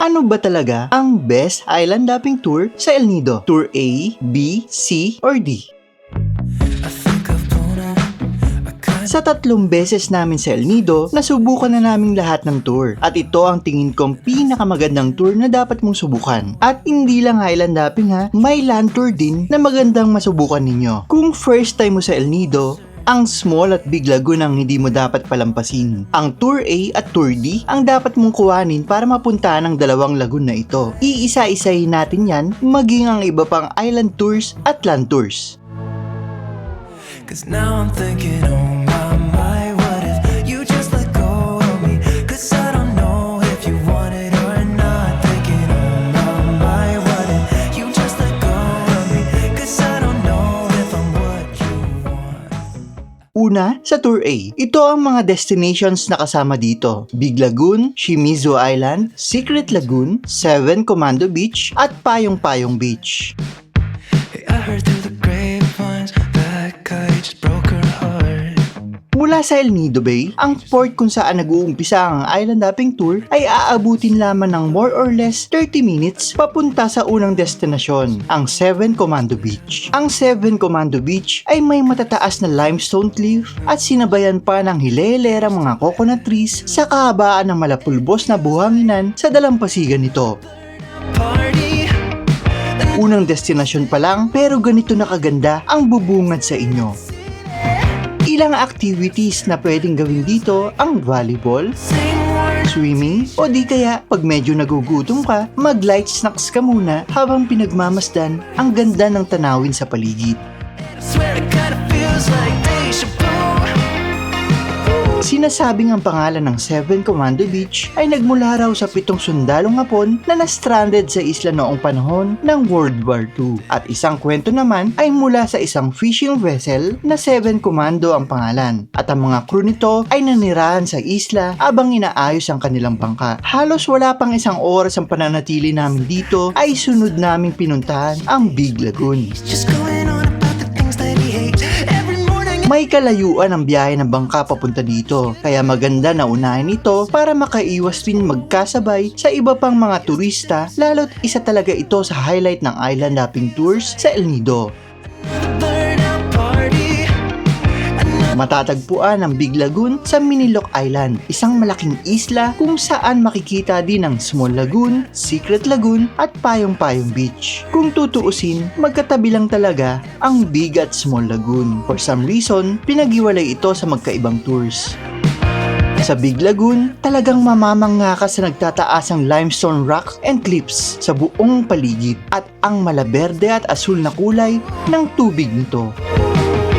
Ano ba talaga ang best island hopping tour sa El Nido? Tour A, B, C, or D? Sa tatlong beses namin sa El Nido, nasubukan na naming lahat ng tour. At ito ang tingin kong pinakamagandang tour na dapat mong subukan. At hindi lang island hopping ha, may land tour din na magandang masubukan ninyo. Kung first time mo sa El Nido, ang small at big lagoon ang hindi mo dapat palampasin. Ang Tour A at Tour D ang dapat mong kuhanin para mapuntahan ang dalawang lagoon na ito. Iisa-isahin natin yan maging ang iba pang island tours at land tours. Cause now I'm thinking, oh Una, sa Tour A, ito ang mga destinations na kasama dito. Big Lagoon, Shimizu Island, Secret Lagoon, Seven Commando Beach, at Payong Payong Beach. Hey, I heard Sa El Nido Bay, ang port kung saan nag-uumpisa ang island hopping tour ay aabutin lamang ng more or less 30 minutes papunta sa unang destinasyon, ang Seven Commando Beach. Ang Seven Commando Beach ay may matataas na limestone cliff at sinabayan pa ng hilelerang mga coconut trees sa kahabaan ng malapulbos na buhanginan sa dalampasigan nito. Unang destinasyon pa lang pero ganito na kaganda ang bubungad sa inyo. Ilang activities na pwedeng gawin dito ang volleyball, swimming, o di kaya pag medyo nagugutom ka, mag light snacks ka muna habang pinagmamasdan ang ganda ng tanawin sa paligid. I swear it kinda feels like vu. Sinasabing ang pangalan ng Seven Commando Beach ay nagmula raw sa pitong sundalong hapon na na-stranded sa isla noong panahon ng World War II. At isang kwento naman ay mula sa isang fishing vessel na Seven Commando ang pangalan. At ang mga crew nito ay nanirahan sa isla abang inaayos ang kanilang bangka. Halos wala pang isang oras ang pananatili namin dito ay sunod naming pinuntahan ang Big Lagoon. Just going May kalayuan ang biyahe ng bangka papunta dito, kaya maganda na unahin ito para makaiwas rin magkasabay sa iba pang mga turista, lalo't isa talaga ito sa highlight ng island hopping tours sa El Nido. Matatagpuan ang Big Lagoon sa Miniloc Island, isang malaking isla kung saan makikita din ang Small Lagoon, Secret Lagoon at Payong Payong Beach. Kung tutuusin, magkatabi lang talaga ang Big at Small Lagoon. For some reason, pinag-iwalay ito sa magkaibang tours. Sa Big Lagoon, talagang mamamangha ka sa nagtataasang limestone rocks and cliffs sa buong paligid at ang malaberde at asul na kulay ng tubig nito.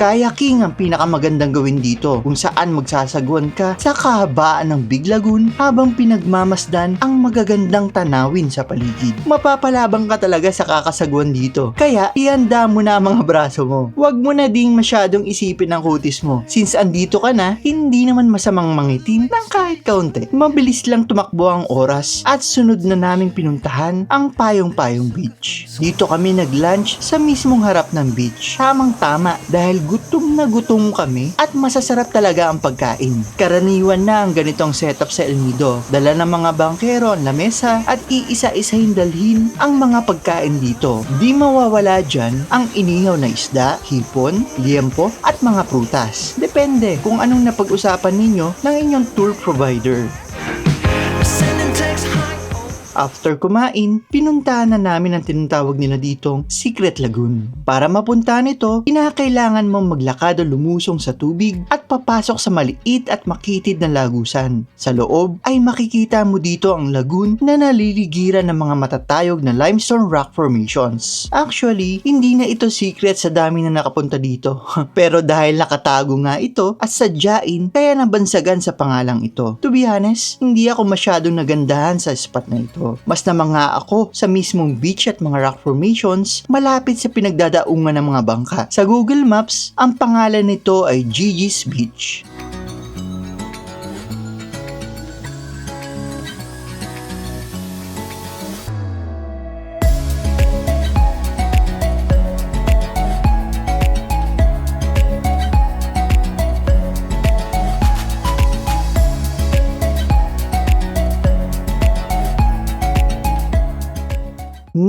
Kayaking ang pinakamagandang gawin dito kung saan magsasagwan ka sa kahabaan ng Big Lagoon habang pinagmamasdan ang magagandang tanawin sa paligid. Mapapalabang ka talaga sa kakasagwan dito. Kaya ihanda mo na ang mga braso mo. Huwag mo na ding masyadong isipin ang kutis mo. Since andito ka na, hindi naman masamang mangitim ng kahit kaunti. Mabilis lang tumakbo ang oras at sunod na naming pinuntahan ang Payong-Payong Beach. Dito kami nag-lunch sa mismong harap ng beach. Tamang tama dahil gutom na gutom kami at masasarap talaga ang pagkain. Karaniwan na ang ganitong setup sa El Nido. Dala ng mga bangkero ang lamesa at iisa-isahin dalhin ang mga pagkain dito. Di mawawala dyan ang inihaw na isda, hipon, liempo at mga prutas. Depende kung anong napag-usapan ninyo ng inyong tour provider. After kumain, pinuntahan na namin ang tinatawag nila ditong Secret Lagoon. Para mapuntahan ito, kinakailangan mong maglakad o lumusong sa tubig at papasok sa maliit at makitid na lagusan. Sa loob ay makikita mo dito ang lagoon na naliligiran ng mga matatayog na limestone rock formations. Actually, hindi na ito secret sa dami na nakapunta dito. Pero dahil nakatago nga ito at sadyain, kaya nabansagan sa pangalang ito. To be honest, hindi ako masyadong nagandahan sa spot na ito. Mas namanga ako sa mismong beach at mga rock formations malapit sa pinagdadaungan ng mga bangka. Sa Google Maps, ang pangalan nito ay Gigi's Beach.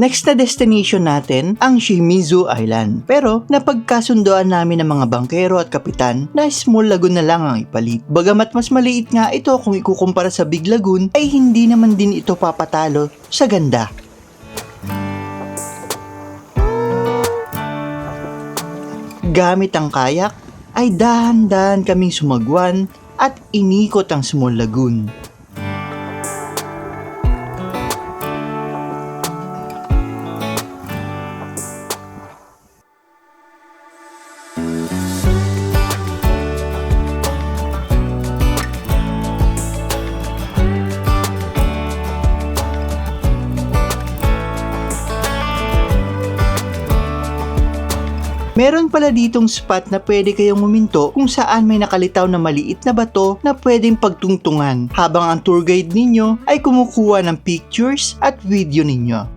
Next na destination natin ang Shimizu Island. Pero napagkasundoan namin ng mga bangkero at kapitan na small lagoon na lang ang ipalit. Bagamat mas maliit nga ito kung ikukumpara sa Big Lagoon ay hindi naman din ito papatalo sa ganda. Gamit ang kayak ay dahan-dahan kaming sumagwan at inikot ang small lagoon. Meron pala ditong spot na pwede kayong huminto kung saan may nakalitaw na maliit na bato na pwedeng pagtungtungan habang ang tour guide ninyo ay kumukuha ng pictures at video ninyo.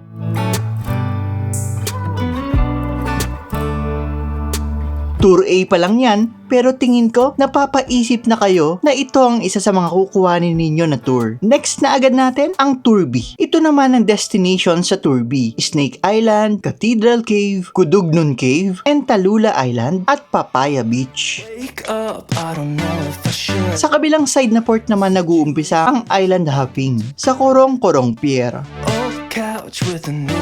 Tour A pa lang yan, pero tingin ko napapaisip na kayo na ito ang isa sa mga kukuhanin ninyo na tour. Next na agad natin ang Tour B. Ito naman ang destination sa Tour B. Snake Island, Cathedral Cave, Kudugnon Cave, and Talula Island at Papaya Beach. Up. Sa kabilang side na port naman nag-uumpisa ang island hopping sa Korong Korong Pier. Old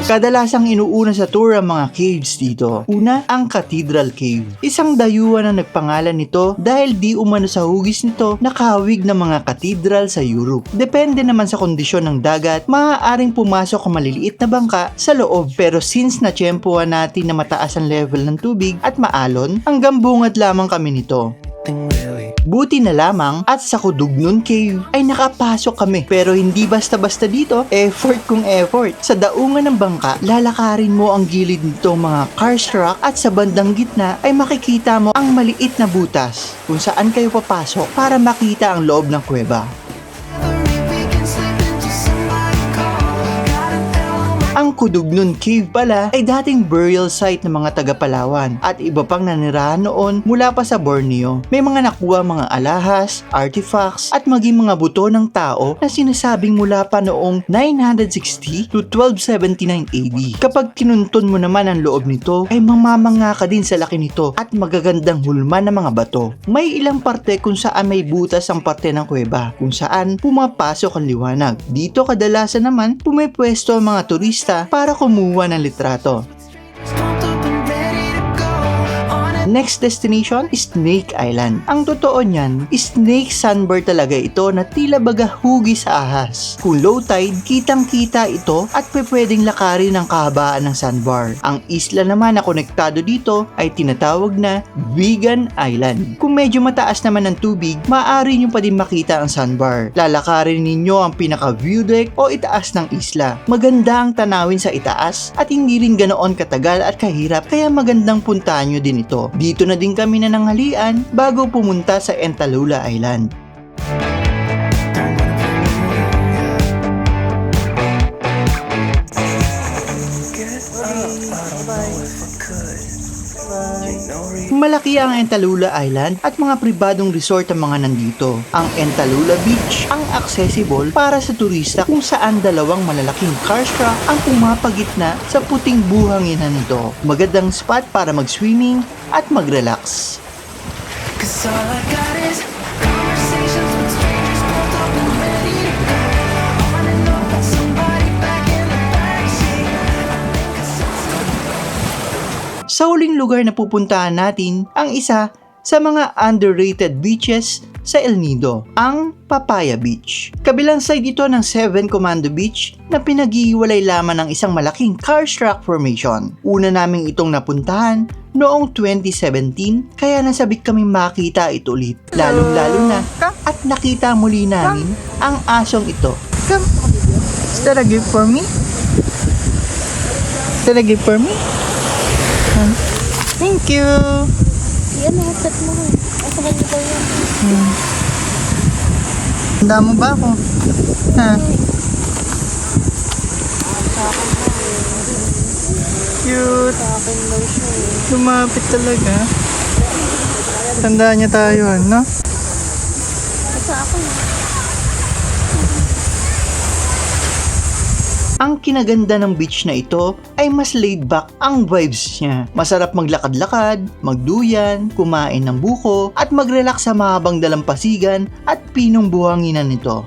Kadalasang inuuna sa tour ang mga caves dito. Una, ang Cathedral Cave. Isang dayuhan na nagpangalan nito dahil di umano sa hugis nito nakahawig ng mga katedral sa Europe. Depende naman sa kondisyon ng dagat, maaaring pumasok ang maliliit na bangka sa loob. Pero since natsyempohan natin na mataas ang level ng tubig at maalon, hanggang bungad lamang kami nito. really. Buti na lamang at sa Kudugnon Cave ay nakapasok kami. Pero hindi basta-basta dito, effort kung effort. Sa daungan ng bangka, lalakarin mo ang gilid nitong mga karst rock at sa bandang gitna ay makikita mo ang maliit na butas kung saan kayo papasok para makita ang loob ng kuweba. Kudugnon Cave pala ay dating burial site ng mga taga Palawan at iba pang nanirahan noon mula pa sa Borneo. May mga nakuha mga alahas, artifacts at maging mga buto ng tao na sinasabing mula pa noong 960 to 1279 AD. Kapag kinunton mo naman ang loob nito ay mamamanga ka din sa laki nito at magagandang hulma ng mga bato. May ilang parte kung saan may butas ang parte ng kuweba kung saan pumapasok ang liwanag. Dito kadalasan naman pumipwesto ang mga turista para kumuha ng litrato. Next destination Snake Island. Ang totoo niyan, snake sunbar talaga ito na tila baga hugi sa ahas. Kung low tide, kitang-kita ito at pwedeng lakarin ang kahabaan ng sandbar. Ang isla naman na konektado dito ay tinatawag na Vegan Island. Kung medyo mataas naman ang tubig, maaari nyo pa din makita ang sandbar. Lalakarin ninyo ang pinaka-view deck o itaas ng isla. Maganda ang tanawin sa itaas at hindi rin ganoon katagal at kahirap kaya magandang puntahan nyo din ito. Dito na din kami na nanghalian bago pumunta sa Entalula Island. Malaki ang Entalula Island at mga pribadong resort ang mga nandito. Ang Entalula Beach ang accessible para sa turista kung saan dalawang malalaking truck ang pumapagitna sa puting buhanginan nito. Magandang spot para mag-swimming at mag-relax. Sa huling lugar na pupuntahan natin, ang isa sa mga underrated beaches sa El Nido, ang Papaya Beach. Kabilang side ito ng Seven Commando Beach na pinag-iiwalay lamang ng isang malaking car struck formation. Una naming itong napuntahan noong 2017 kaya nasabik kami makita ito ulit. Lalong-lalo na at nakita muli namin ang asong ito. Come, is that a gift for me? Is that a gift for me? Thank you. Yan, headset mo. Nasa kanya daw yan. Handa mo ba ako? Ha? Cute. Eh. Lumapit talaga. Tandaan niya tayo, no? Sa akin. Ang kinaganda ng beach na ito ay mas laid back ang vibes niya. Masarap maglakad-lakad, magduyan, kumain ng buko, at mag-relax sa mahabang dalampasigan at pinong buhanginan nito.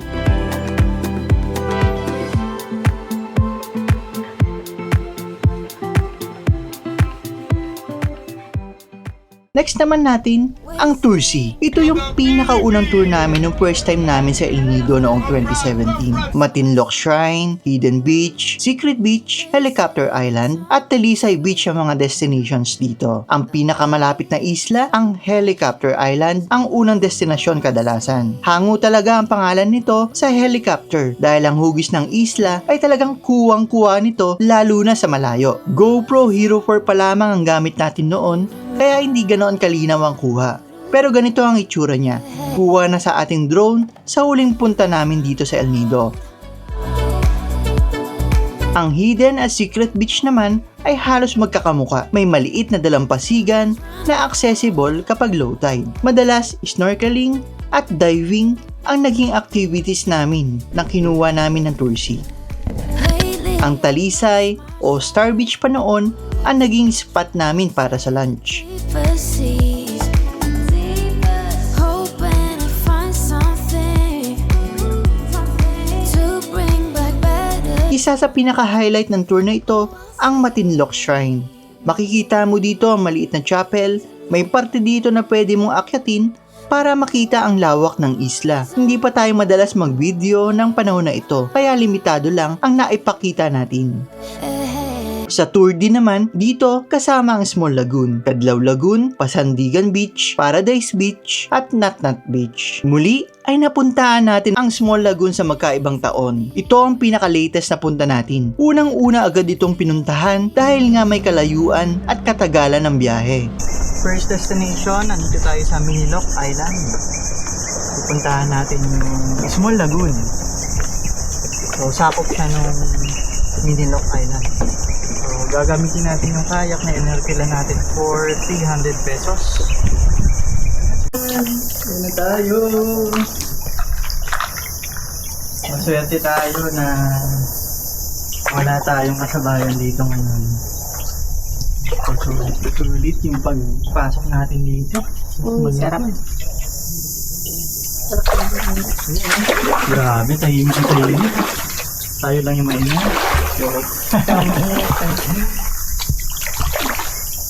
Next naman natin, ang Tour C. Ito yung pinakaunang tour namin nung first time namin sa El Nido noong 2017. Matinloc Shrine, Hidden Beach, Secret Beach, Helicopter Island, at Talisay Beach ang mga destinations dito. Ang pinakamalapit na isla, ang Helicopter Island, ang unang destinasyon kadalasan. Hango talaga ang pangalan nito sa helicopter dahil ang hugis ng isla ay talagang kuwang-kuwa nito lalo na sa malayo. GoPro Hero 4 pa lamang ang gamit natin noon kaya hindi ganoon kalinaw ang kuha. Pero ganito ang itsura niya. Kuha na sa ating drone sa huling punta namin dito sa El Nido. Ang hidden at secret beach naman ay halos magkakamuka. May maliit na dalampasigan na accessible kapag low tide. Madalas, snorkeling at diving ang naging activities namin na kinuha namin ng Tursi. Ang Talisay o Star Beach pa noon ang naging spot namin para sa lunch. Isa sa pinaka-highlight ng tour na ito ang Matinloc Shrine. Makikita mo dito ang maliit na chapel, may parte dito na pwede mong akyatin para makita ang lawak ng isla. Hindi pa tayo madalas mag-video ng panahon na ito, kaya limitado lang ang naipakita natin. Sa tour din naman, dito kasama ang Small Lagoon, Kadlaw Lagoon, Pasandigan Beach, Paradise Beach, at Natnat Beach. Muli ay napuntahan natin ang Small Lagoon sa magkaibang taon. Ito ang pinaka-latest na punta natin. Unang-una agad itong pinuntahan dahil nga may kalayuan at katagalan ng biyahe. First destination, nandito tayo sa Miniloc Island. Pupuntahan natin yung Small Lagoon. So, sakop siya nung Miniloc Island. Gagamitin natin yung kayak na inertila natin for 300 pesos. Yan na tayo. Maswerte tayo na wala tayong kasabayan dito ngayon. Sulit yung pagpasok natin dito. Uy, sarap. Grabe, tahimik na tahimik. Tayo lang yung maingay. Joke.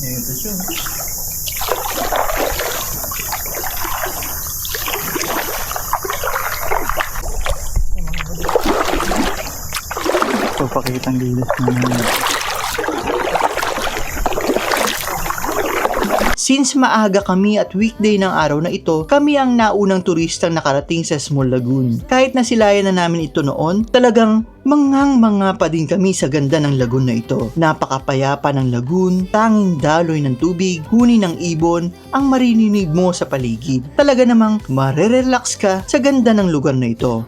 Ito siya. Ito, pakitang lilis na Since maaga kami at weekday ng araw na ito, kami ang naunang turistang nakarating sa Small Lagoon. Kahit nasilayan na namin ito noon, talagang mangang-manga pa din kami sa ganda ng lagoon na ito. Napakapayapa ng lagoon, tanging daloy ng tubig, huni ng ibon, ang marininig mo sa paligid. Talaga namang marerelax ka sa ganda ng lugar na ito.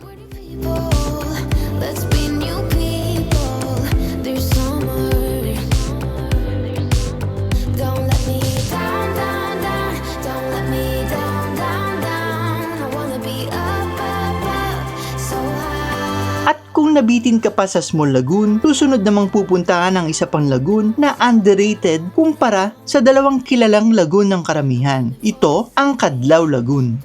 Nabitin ka pa sa Small Lagoon, susunod namang pupuntahan ang isa pang lagoon na underrated kumpara sa dalawang kilalang lagoon ng karamihan. Ito ang Kadlaw Lagoon.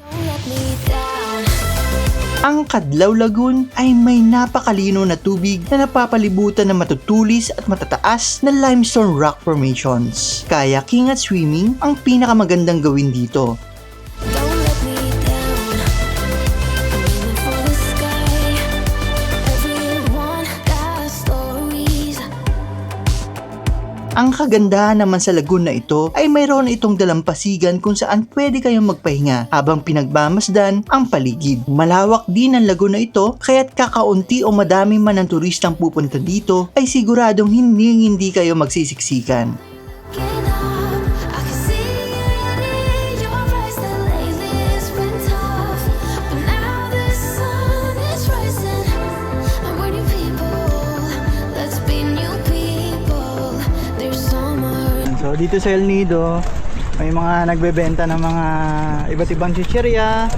Ang Kadlaw Lagoon ay may napakalino na tubig na napapalibutan ng matutulis at matataas na limestone rock formations. Kayaking at swimming ang pinakamagandang gawin dito. Ang kagandahan naman sa lagoon na ito ay mayroon itong dalampasigan kung saan pwede kayong magpahinga habang pinagmamasdan ang paligid. Malawak din ang lagoon na ito kaya't kakaunti o madami man ang turistang pupunta dito ay siguradong hindi hindi kayo magsisiksikan. Dito sa El Nido, may mga nagbebenta ng mga iba't ibang chichirya,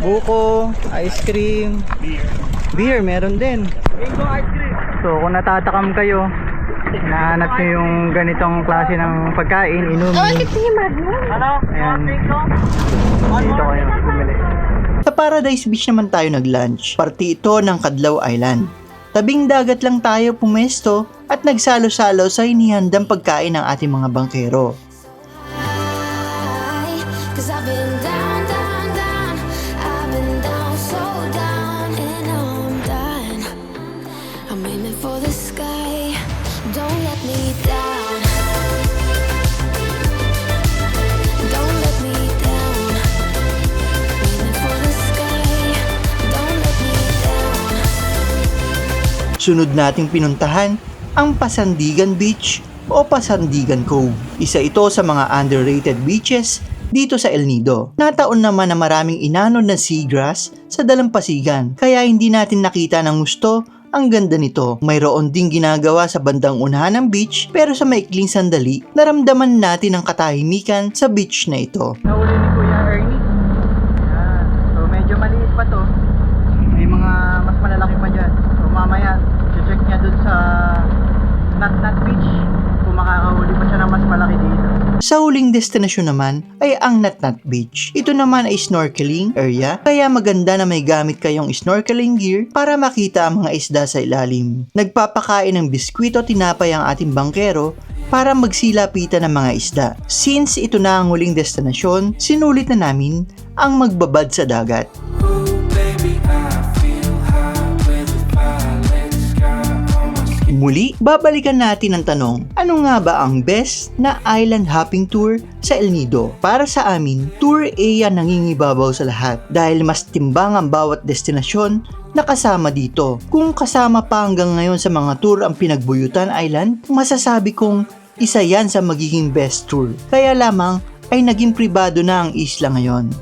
buko, ice cream, beer, meron din. Mango ice cream. So kung natatakam kayo, hinahanap nyo yung ganitong klase ng pagkain, inumin. Ayan. Dito kayo bumili. Sa Paradise Beach naman tayo nag-lunch. Parti ito ng Kadlaw Island. Tabing dagat lang tayo pumesto at nagsalo-salo sa inihandang pagkain ng ating mga bangkero. Sunod nating pinuntahan ang Pasandigan Beach o Pasandigan Cove. Isa ito sa mga underrated beaches dito sa El Nido. Nataon naman na maraming inanod na seagrass sa dalampasigan kaya hindi natin nakita ng gusto ang ganda nito. Mayroon ding ginagawa sa bandang unahan ng beach pero sa maikling sandali, naramdaman natin ang katahimikan sa beach na ito. Nahuli ni Kuya Ernie. Ayan. So medyo maliit pa to. May mga mas malalaki pa dyan. So mamaya, check niya dun sa Nat Nat Beach kung makakahuli pa siya ng mas malaki dito. Sa huling destinasyon naman ay ang Natnat Beach. Ito naman ay snorkeling area kaya maganda na may gamit kayong snorkeling gear para makita ang mga isda sa ilalim. Nagpapakain ng biskwito tinapay ang ating bangkero para magsilapitan ng mga isda. Since ito na ang huling destinasyon, sinulit na namin ang magbabad sa dagat. Muli, babalikan natin ang tanong, ano nga ba ang best na island hopping tour sa El Nido? Para sa amin, Tour A ang nangingibabaw sa lahat dahil mas timbang ang bawat destinasyon na kasama dito. Kung kasama pa hanggang ngayon sa mga tour ang Pinagbuyutan Island, masasabi kong isa yan sa magiging best tour. Kaya lamang ay naging pribado na ang isla ngayon.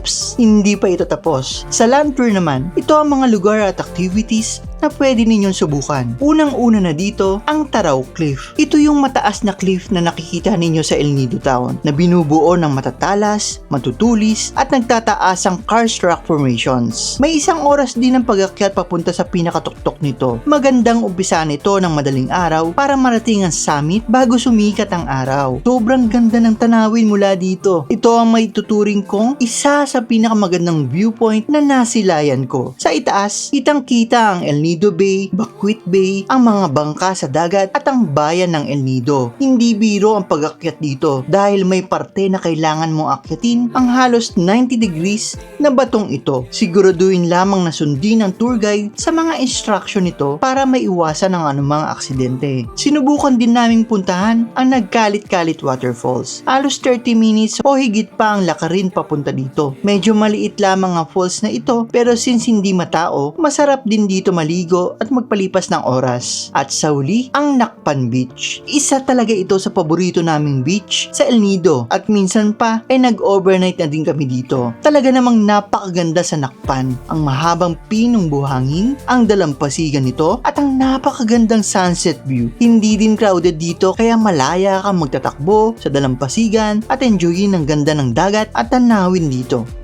Oops, hindi pa ito tapos. Sa land tour naman, ito ang mga lugar at activities na pwede ninyong subukan. Unang-una na dito, ang Taraw Cliff. Ito yung mataas na cliff na nakikita ninyo sa El Nido Town na binubuo ng matatalas, matutulis at nagtataas ang karst rock formations. May isang oras din ang pag-akyat papunta sa pinakatuktok nito. Magandang umpisa nito ng madaling araw para marating ang summit bago sumikat ang araw. Sobrang ganda ng tanawin mula dito. Ito ang may tuturing kong isa sa pinakamagandang viewpoint na nasilayan ko. Sa itaas, kitang kita ang El Nido Bay, Bakwit Bay, ang mga bangka sa dagat at ang bayan ng El Nido. Hindi biro ang pag-akyat dito dahil may parte na kailangan mong akyatin ang halos 90 degrees na batong ito. Siguraduhin lamang na sundin ang tour guide sa mga instruction nito para maiwasan ang anumang aksidente. Sinubukan din naming puntahan ang nagkalit-kalit waterfalls. Halos 30 minutes o higit pa ang lakarin papunta dito. Medyo maliit lamang ang falls na ito pero since hindi matao, masarap din dito maligo at magpalipas ng oras. At sa huli, ang Nakpan Beach. Isa talaga ito sa paborito naming beach sa El Nido at minsan pa ay nag-overnight na din kami dito. Talaga namang napakaganda sa Nakpan. Ang mahabang pinong buhangin, ang dalampasigan nito at ang napakagandang sunset view. Hindi din crowded dito kaya malaya kang magtatakbo sa dalampasigan at enjoyin ang ganda ng dagat at tanawin dito.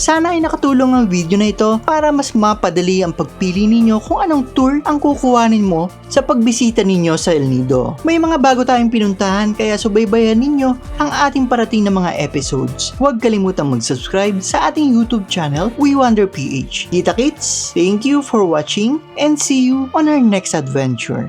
Sana ay nakatulong ang video na ito para mas mapadali ang pagpili ninyo kung anong tour ang kukuhanin mo sa pagbisita ninyo sa El Nido. May mga bago tayong pinuntahan kaya subaybayan ninyo ang ating parating na mga episodes. Huwag kalimutang mag-subscribe sa ating YouTube channel, We Wonder PH. Kita kits, thank you for watching and see you on our next adventure.